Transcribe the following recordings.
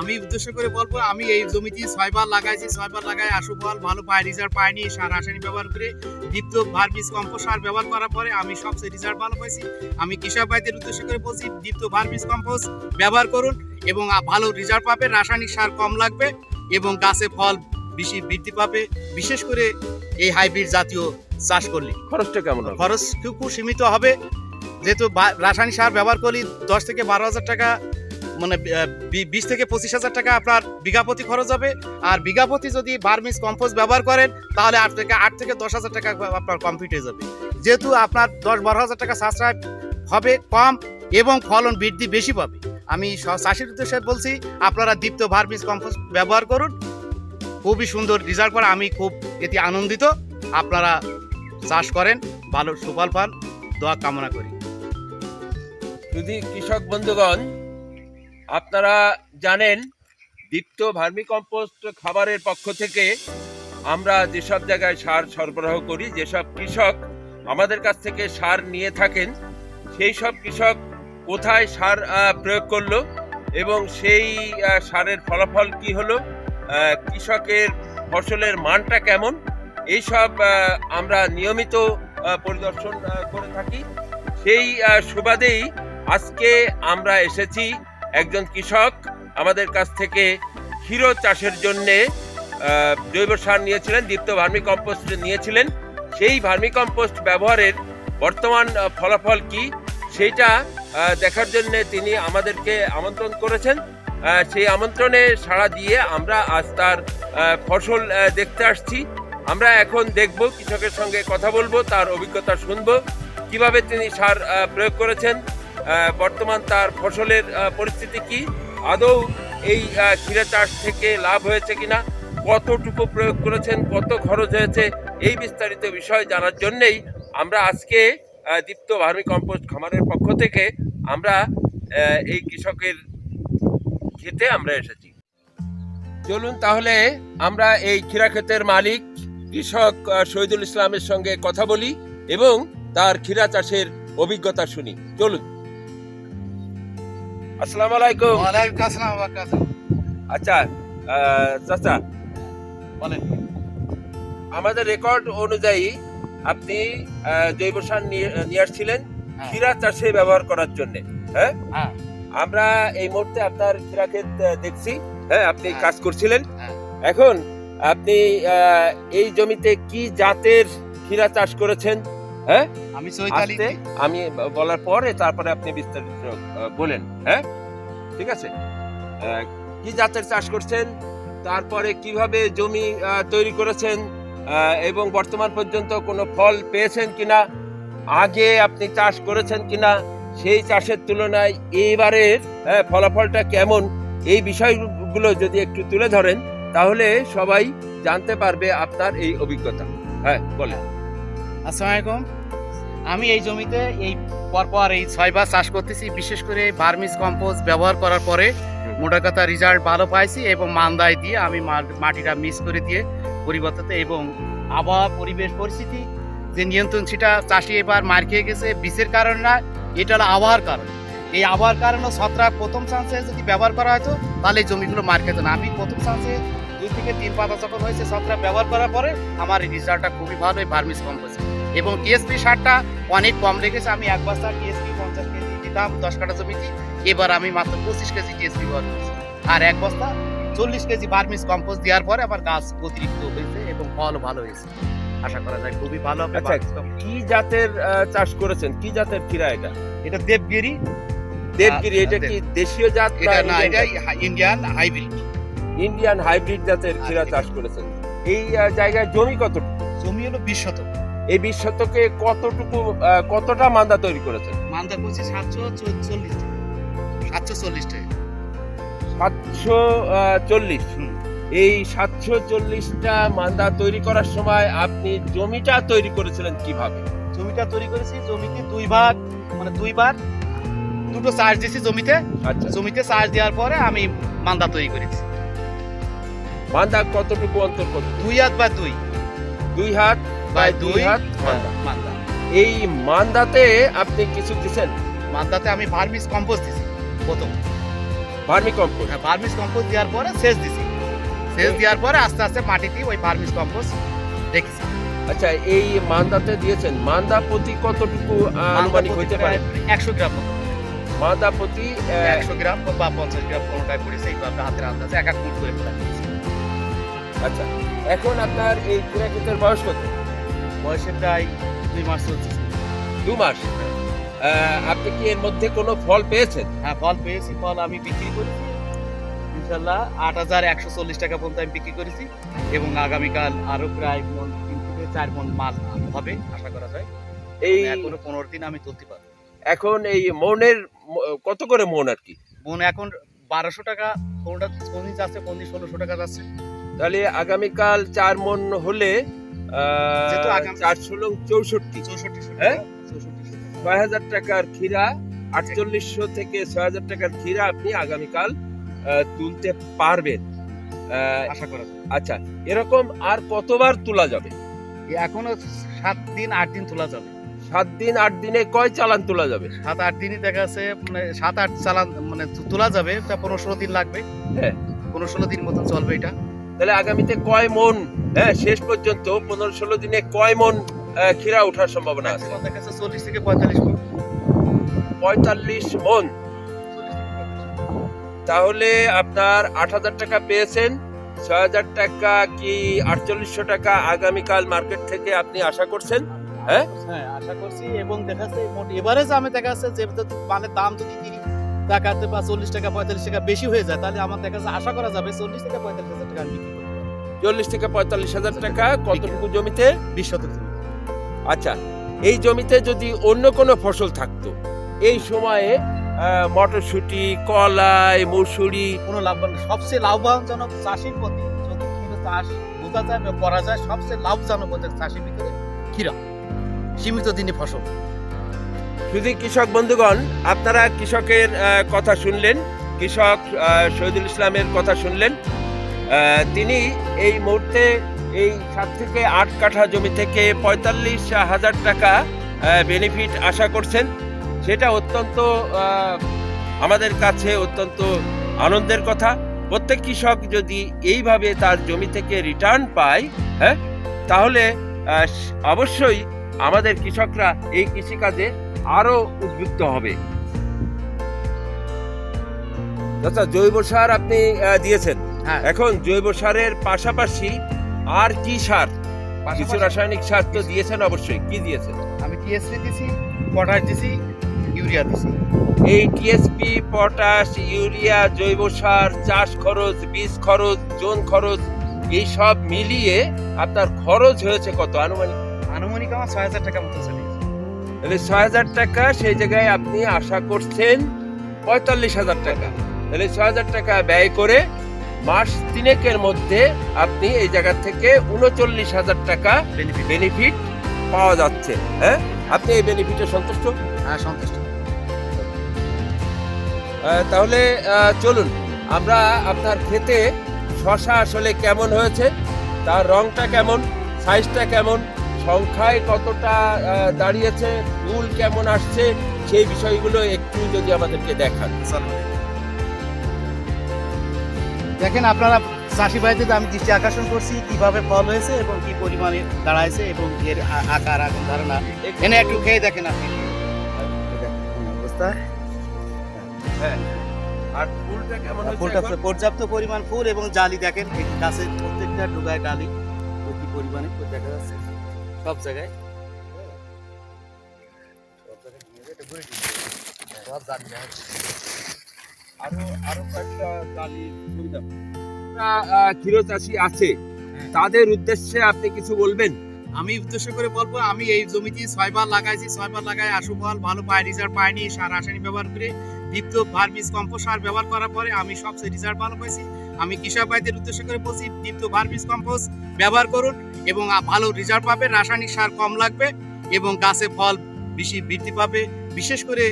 আমি উদ্দেশ্য করে বলব আমি এই জমিতে ছয়বার লাগাইছি ছয়বার লাগাই আশু ফল ভালো পাই রিজাল্ট পাইনি সার রাসায়নিক ব্যবহার করে। দীপ্ত ভার্মিস কম্পোস্ট সার ব্যবহার করার পরে আমি সবচেয়ে রিজাল্ট ভালো পাইছি। আমি কৃষক ভাইদের উদ্দেশ্য করে বলছি দীপ্ত ভার্মিস কম্পোস্ট ব্যবহার করুন এবং ভালো রেজাল্ট পাবে রাসায়নিক সার কম লাগবে এবং গাছে ফল বেশি বৃদ্ধি পাবে। বিশেষ করে এই হাইব্রিড জাতীয় চাষ করলে। খরচটা কেমন হবে? খরচ খুব সীমিত হবে। যেহেতু রাসায়নিক সার ব্যবহার করলে দশ থেকে বারো হাজার টাকা মানে বিশ থেকে পঁচিশ হাজার টাকা আপনার বিঘাপতি খরচ হবে। আর বিঘাপতি যদি বার্মিস কম্পোস্ট ব্যবহার করেন, তাহলে আট থেকে আট থেকে দশ হাজার টাকা আপনার কমপ্লিট হয়ে যাবে। যেহেতু আপনার দশ বারো হাজার টাকা সাশ্রয় হবে কম এবং ফলন বৃদ্ধি বেশি পাবে। আমি চাষির উদ্দেশ্যে বলছি, আপনারা দীপ্ত ভার্মিস কম্পোস্ট ব্যবহার করুন। খুবই সুন্দর রেজাল্ট পরে আমি খুব এতে আনন্দিত। আপনারা চাষ করেন, ভালো সুফল পান, দোয়া কামনা করি। যদি কৃষক বন্ধুগণ আপনারা জানেন, দীপ্ত ভার্মি কম্পোস্ট খাবারের পক্ষ থেকে আমরা যেসব জায়গায় সার সরবরাহ করি, যেসব কৃষক আমাদের কাছ থেকে সার নিয়ে থাকেন, সেই সব কৃষক কোথায় সার প্রয়োগ করল এবং সেই সারের ফলাফল কি হলো কৃষকের ফসলের মানটা কেমন, এইসব আমরা নিয়মিত পরিদর্শন করে থাকি। সেই সুবাদেই আজকে আমরা এসেছি একজন কৃষক আমাদের কাছ থেকে ক্ষীর চাষের জন্যে জৈব সার নিয়েছিলেন, দীপ্ত ভার্মি কম্পোস্ট নিয়েছিলেন। সেই ভার্মি কম্পোস্ট ব্যবহারের বর্তমান ফলাফল কি? সেইটা দেখার জন্য তিনি আমাদেরকে আমন্ত্রণ করেছেন। সেই আমন্ত্রণে সাড়া দিয়ে আমরা আজ তার ফসল দেখতে আসছি। আমরা এখন দেখব, কৃষকের সঙ্গে কথা বলব, তার অভিজ্ঞতা শুনব, কীভাবে তিনি সার প্রয়োগ করেছেন। বর্তমান তার ফসলের পরিস্থিতি কি? আদৌ এই ক্ষীরা চাষ থেকে লাভ হয়েছে কিনা? কতটুকু প্রয়োগ করেছেন? কত খরচ হয়েছে? এই বিস্তারিত বিষয় জানার জন্যেই আমরা আজকে দীপ্ত ভার্মি কম্পোস্ট খামারের পক্ষ থেকে আমরা এই কৃষকের খেতে আমরা এসেছি। চলুন তাহলে আমরা এই ক্ষীরা ক্ষেতের মালিক, কৃষক শহীদুল ইসলামের সঙ্গে কথা বলি এবং তার ক্ষীরা চাষের অভিজ্ঞতা শুনি। চলুন। আসসালামু আলাইকুম ওয়ালাইকুম আসসালাম। আচ্ছা চাচা বলেন আমাদের রেকর্ড অনুযায়ী আপনি জৈব সার নিয়ে আসছিলেন হ্যাঁ। ক্ষীরা চাষে ব্যবহার করার জন্য হ্যাঁ হ্যাঁ আমরা এই মুহূর্তে আপনার ক্ষীরা ক্ষেত দেখছি হ্যাঁ আপনি হ্যাঁ। কাজ করছিলেন। এখন আপনি এই জমিতে কি জাতের ক্ষীরা চাষ করেছেন হ্যাঁ আমি চৈতালি আমি বলার পরে তারপরে আপনি বিস্তারিত বলেন হ্যাঁ? ঠিক আছে? কি জাতের চাষ করছেন? তারপরে কীভাবে জমি তৈরি করেছেন? এবং বর্তমান পর্যন্ত কোনো ফল পেয়েছেন কিনা? আগে আপনি চাষ করেছেন কিনা? সেই চাষের তুলনায় এইবারের হ্যাঁ, ফলাফলটা কেমন? এই বিষয়গুলো যদি একটু তুলে ধরেন তাহলে সবাই জানতে পারবে আপনার এই অভিজ্ঞতা। হ্যাঁ বলেন। আসসালামু আলাইকুম। আমি এই জমিতে এই পরপর এই ছয়বার চাষ করতেছি বিশেষ করে ভার্মিস কম্পোস্ট ব্যবহার করার পরে মোটা কথা রেজাল্ট ভালো পাইছি এবং মান্দায় দিয়ে আমি মাটিটা মিক্স করে দিয়ে পরিবর্তিত এবং আবহাওয়া পরিবেশ পরিস্থিতি যে নিয়ন্ত্রণ সেটা চাষি এবার মার খেয়ে গেছে বিষের কারণ না এটা হলো আবহাওয়ার কারণ। এই আবহাওয়ার কারণে ছত্রাক প্রথম চান্সে যদি ব্যবহার করা হতো তাহলে এই জমিগুলো মার খেত না। আমি প্রথম চান্সে দুই থেকে তিন পাতা যখন হয়েছে ছত্রাক ব্যবহার করার পরে আমার এই রেজাল্টটা খুবই ভালো এই ভার্মিস কম্পোস্ট। এবং টিএসপি সারটা অনেক কম লেগেছে। আমি এক বস্তা টিএসপি পঞ্চাশ কেজি দিতাম দশ কাটা জমিতে এবার আমি মাত্র পঁচিশ কেজি টিএসপি ব্যবহার করছি। আর এক বস্তা চল্লিশ কেজি ভার্মিস কম্পোস্ট দেওয়ার পরে আমার গাছ অতিরিক্ত হয়েছে এবং ফলও ভালো হয়েছে। আশা করা যায় খুবই ভালো হবে আচ্ছা। কি জাতের চাষ করেছেন? কি জাতের ক্ষীরা এটা? এটা দেবগিরি। দেবগিরি আচ্ছা, এটা কি দেশীয় জাত এটা না এটা ইন্ডিয়ান হাইব্রিড ইন্ডিয়ান হাইব্রিড জাতের ক্ষীরা চাষ করেছেন। এই জায়গায় জমি কত? জমি হলো বিশ শতক। এই বিশ শতকে কতটুকু কতটা মান্দা তৈরি করেছে? মান্দা করছে সাতশো চল্লিশ সাতশো চল্লিশ টাকা সাতশো চল্লিশ। এই সাতশো চল্লিশটা মান্দা তৈরি করার সময় আপনি জমিটা তৈরি করেছিলেন কীভাবে? জমিটা তৈরি করেছি জমিতে দুই ভাগ মানে দুইবার দুটো চার্জ দিয়েছি জমিতে। আচ্ছা। জমিতে চার্জ দেওয়ার পরে আমি মান্দা তৈরি করেছি। মান্দা কতটুকু অন্তর কত? দুই হাত বা দুই। দুই হাত? বাই দুই হাত হ্যাঁ, মান্দা। এই মান্দাতে আপনি কিছু দিছেন? মান্দাতে আমি ভার্মিস কম্পোস্ট দিছি প্রথম। ভার্মি কম্পোস্ট ভার্মিস কম্পোস্ট দেওয়ার পরে সেচ দিছি। সেচ দেওয়ার পরে আস্তে আস্তে মাটিতে ওই ভার্মিস কম্পোস্ট রেখেছি। আচ্ছা এই মান্দাতে দিয়েছেন। মান্দা প্রতি কতটুকু আনুমানিক হইতে পারে? একশো গ্রাম মান্দা প্রতি একশো গ্রাম বা পঞ্চাশ গ্রাম কোনোটাই পড়েছে এইভাবে হাতের আন্দাজে এক এক মুঠ করে আচ্ছা এখন আপনার এই ক্ষেতের বয়স কত? বয়সে প্রায় দুই মাস চলছে। দু মাস? আপনি কি এর মধ্যে কোনো ফল পেয়েছেন? হ্যাঁ ফল পেয়েছি ফল আমি বিক্রি করেছি। ইনশাল্লাহ আট হাজার একশো চল্লিশ টাকা পর্যন্ত আমি বিক্রি করেছি এবং আগামীকাল আরও প্রায় মন তিন থেকে চার মন মাল হবে আশা করা যায়। এই এখনও পনেরো দিন আমি তুলতে পারব। এখন এই মনের কত করে মন আর কি? মন এখন বারোশো টাকা কোনটা কোন দিন যাচ্ছে দিন ষোলোশো টাকা যাচ্ছে। তাহলে আগামীকাল চার মন হলে আহ, যেহেতু আগামী- চার ষোলো চৌষট্টি। হ্যাঁ? ছয় হাজার টাকার ক্ষীরা আটচল্লিশশো থেকে ছয় হাজার টাকার ক্ষীরা আপনি আগামীকাল তুলতে পারবেন। আশা করা আচ্ছা এরকম আর কতবার তোলা যাবে? এখনও সাত দিন আট দিন তোলা যাবে। সাত দিন আট দিনে কয় চালান তোলা যাবে? সাত আট দিনই দেখা যাচ্ছে মানে সাত আট চালান মানে তোলা যাবে তা পনেরো ষোলো দিন লাগবে। হ্যাঁ। পনেরো ষোলো দিন মতন চলবে এটা। তাহলে আগামীতে কয় মন হ্যাঁ শেষ পর্যন্ত পনেরো ষোলো দিনে কয় মন ক্ষীরা ওঠার সম্ভাবনা আছে? চল্লিশ থেকে পঁয়তাল্লিশ পঁয়তাল্লিশ মন। তাহলে আপনার আট হাজার টাকা পেয়েছেন। ছয় হাজার টাকা কি আটচল্লিশশো টাকা আগামীকাল মার্কেট থেকে আপনি আশা করছেন? হ্যাঁ? হ্যাঁ আশা করছি এবং দেখা যাচ্ছে মোট এভারেজ আমি দেখা যাচ্ছে যে মানে দাম যদি তিরিশ টাকাতে বা চল্লিশ টাকা পঁয়তাল্লিশ টাকা বেশি হয়ে যায় তাহলে আমার দেখা যাচ্ছে আশা করা যাবে চল্লিশ থেকে পঁয়তাল্লিশ হাজার টাকা বিক্রি চল্লিশ থেকে পঁয়তাল্লিশ হাজার টাকা কতটুকু জমিতে? বিশ শতক আচ্ছা এই জমিতে যদি অন্য কোনো ফসল থাকতো এই সময়ে মটরশুঁটি কলাই মুসুরি কোনো লাভবান সবচেয়ে লাভবানজনক চাষির প্রতি যদি ক্ষীর চাষ বোঝা যায় বা করা যায় সবচেয়ে লাভজনক হচ্ছে চাষির ভিতরে ক্ষীরা সীমিত দিনে ফসল। শুধু কৃষক বন্ধুগণ আপনারা কৃষকের কথা শুনলেন কৃষক শহীদুল ইসলামের কথা শুনলেন। তিনি এই মুহূর্তে এই সাত থেকে আট কাঠা জমি থেকে পঁয়তাল্লিশ হাজার টাকা বেনিফিট আশা করছেন। সেটা অত্যন্ত আমাদের কাছে অত্যন্ত আনন্দের কথা। প্রত্যেক কৃষক যদি এইভাবে তার জমি থেকে রিটার্ন পায় হ্যাঁ তাহলে অবশ্যই আমাদের কৃষকরা এই কৃষিকাজে আরও উদ্বুদ্ধ হবে। আচ্ছা জৈব সার আপনি দিয়েছেন। এখন জৈব সারের পাশাপাশি আর কি সার? কিছু রাসায়নিক সার তো দিয়েছেন অবশ্যই। কি দিয়েছেন? আমি টিএসপি দিছি পটাশ দিছি ইউরিয়া দিছি। এই টিএসপি পটাশ ইউরিয়া জৈব সার চাষ খরচ বীজ খরচ জোন খরচ এই সব মিলিয়ে আপনার খরচ হয়েছে কত? আনুমানিক? আনুমানিক আমার ছয় হাজার টাকা মতো চলে গেছে। তাহলে ছয় হাজার টাকা সেই জায়গায় আপনি আশা করছেন পঁয়তাল্লিশ হাজার টাকা। তাহলে ছয় হাজার টাকা ব্যয় করে মাস তিনেকের মধ্যে আপনি এই জায়গা থেকে উনচল্লিশ হাজার টাকা বেনিফিট পাওয়া যাচ্ছে হ্যাঁ? আপনি এই বেনিফিটে সন্তুষ্ট? হ্যাঁ সন্তুষ্ট। তাহলে চলুন আমরা আপনার খেতে শশা আসলে কেমন হয়েছে তার রংটা কেমন সাইজটা কেমন সংখ্যায় কতটা দাঁড়িয়েছে ফুল কেমন আসছে সেই বিষয়গুলো একটু যদি আমাদেরকে দেখান। দেখেন আপনারা চাষি ভাইদের আমি দৃষ্টি আকর্ষণ করছি কীভাবে ফল হয়েছে এবং কি পরিমাণে দাঁড়াইছে এবং এর আকার আগুন ধারণা এনে একটু খেয়ে দেখেন আপনি অবস্থা হ্যাঁ আর ফুলটা কেমন ফুলটা পর্যাপ্ত পরিমাণ ফুল এবং জালি দেখেন গাছের প্রত্যেকটা ডুগায় ডালি তো কি পরিমাণে দেখা যাচ্ছে সব জায়গায় সব জায়গায়। সব যাচ্ছে। আরও আরও কয়েকটা সুবিধা ক্ষীর চাষি আছে হ্যাঁ। তাদের উদ্দেশ্যে আপনি কিছু বলবেন? আমি উদ্দেশ্য করে বলব আমি এই জমিতে ছয়বার লাগাইছি ছয়বার লাগাই আশু ফল ভালো পাই পাইনি সার রাসায়নিক ব্যবহার করে ভার্মিস কম্পোস্ট সার ব্যবহার করার পরে আমি সবচেয়ে রিজাল্ট ভালো পাইছি। আমি কৃষক ভাইদের উদ্দেশ্য করে বলছি দীপ্ত ভার্মিস কম্পোস্ট ব্যবহার করুন এবং ভালো রেজাল্ট পাবে রাসায়নিক সার কম লাগবে এবং গাছে ফল বেশি বৃদ্ধি পাবে। বিশেষ করে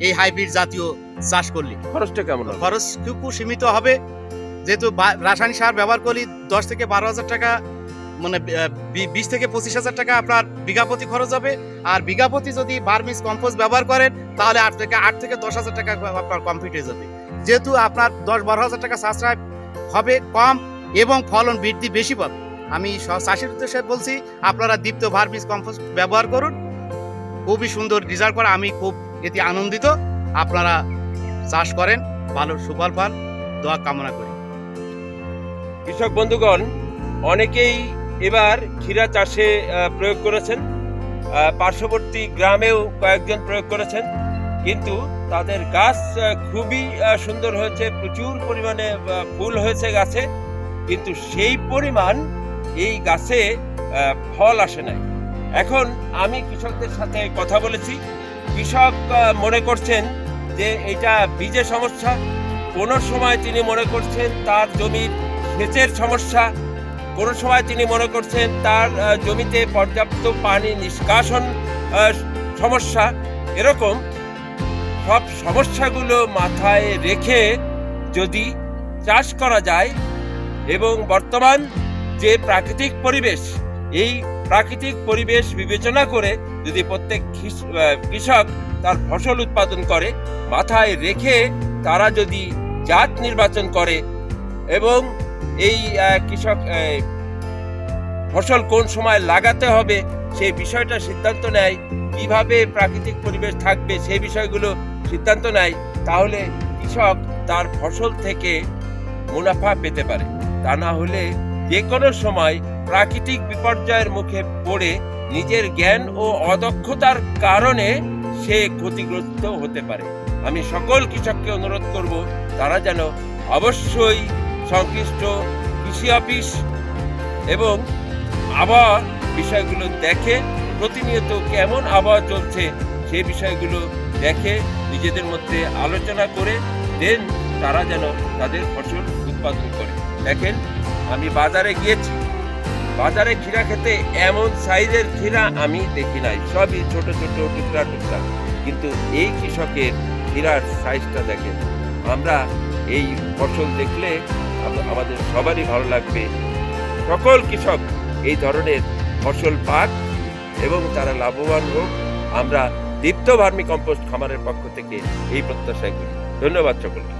এই হাইব্রিড জাতীয় চাষ করলে। খরচটা কেমন খরচ খুব সীমিত হবে। যেহেতু রাসায়নিক সার ব্যবহার করলে দশ থেকে বারো হাজার টাকা মানে বিশ থেকে পঁচিশ হাজার টাকা আপনার বিঘাপতি খরচ হবে। আর বিঘাপতি যদি বার্মিস কম্পোস্ট ব্যবহার করেন তাহলে আট থেকে আট থেকে দশ হাজার টাকা আপনার কমপ্লিট হয়ে যাবে। যেহেতু আপনার দশ বারো হাজার টাকা সাশ্রয় হবে কম এবং ফলন বৃদ্ধি বেশি পাবে। আমি চাষির উদ্দেশ্যে বলছি আপনারা দীপ্ত ভার্মিস কম্পোস্ট ব্যবহার করুন। খুবই সুন্দর রেজাল্ট করে। আমি খুব এতে আনন্দিত। আপনারা চাষ করেন ভালো সুফল পান, দোয়া কামনা করি। কৃষক বন্ধুগণ, অনেকেই এবার ক্ষীরা চাষে প্রয়োগ করেছেন। পার্শ্ববর্তী গ্রামেও কয়েকজন প্রয়োগ করেছেন। কিন্তু তাদের গাছ খুবই সুন্দর হয়েছে, প্রচুর পরিমাণে ফুল হয়েছে গাছে। কিন্তু সেই পরিমাণ এই গাছে ফল আসে নাই। এখন আমি কৃষকদের সাথে কথা বলেছি। কৃষক মনে করছেন যে এটা বীজের সমস্যা, কোনো সময় তিনি মনে করছেন তার জমির সেচের সমস্যা, কোনো সময় তিনি মনে করছেন তার জমিতে পর্যাপ্ত পানি নিষ্কাশন সমস্যা। এরকম সব সমস্যাগুলো মাথায় রেখে যদি চাষ করা যায় এবং বর্তমান যে প্রাকৃতিক পরিবেশ, এই প্রাকৃতিক পরিবেশ বিবেচনা করে যদি প্রত্যেক কৃষ- কৃষক তার ফসল উৎপাদন করে, মাথায় রেখে তারা যদি জাত নির্বাচন করে এবং এই কৃষক ফসল কোন সময় লাগাতে হবে সেই বিষয়টা সিদ্ধান্ত নেয়, কীভাবে প্রাকৃতিক পরিবেশ থাকবে সেই বিষয়গুলো সিদ্ধান্ত নেয়, তাহলে কৃষক তার ফসল থেকে মুনাফা পেতে পারে। তা না হলে যে কোনো সময় প্রাকৃতিক বিপর্যয়ের মুখে পড়ে নিজের জ্ঞান ও অদক্ষতার কারণে সে ক্ষতিগ্রস্ত হতে পারে। আমি সকল কৃষককে অনুরোধ করব, তারা যেন অবশ্যই সংশ্লিষ্ট কৃষি অফিস এবং আবহাওয়া বিষয়গুলো দেখে, প্রতিনিয়ত কেমন আবহাওয়া চলছে সেই বিষয়গুলো দেখে, নিজেদের মধ্যে আলোচনা করে দেন তারা যেন তাদের ফসল উৎপাদন করে। দেখেন, আমি বাজারে গিয়েছি। বাজারে ক্ষীরা খেতে এমন সাইজের ক্ষীরা আমি দেখি নাই। সবই ছোট ছোট, টুকরা টুকরা। কিন্তু এই কৃষকের ক্ষীরার সাইজটা দেখেন। আমরা এই ফসল দেখলে আমাদের সবারই ভালো লাগবে। সকল কৃষক এই ধরনের ফসল পাক এবং তারা লাভবান হোক। আমরা দীপ্ত ভার্মি কম্পোস্ট খামারের পক্ষ থেকে এই প্রত্যাশা করি। ধন্যবাদ সকলকে।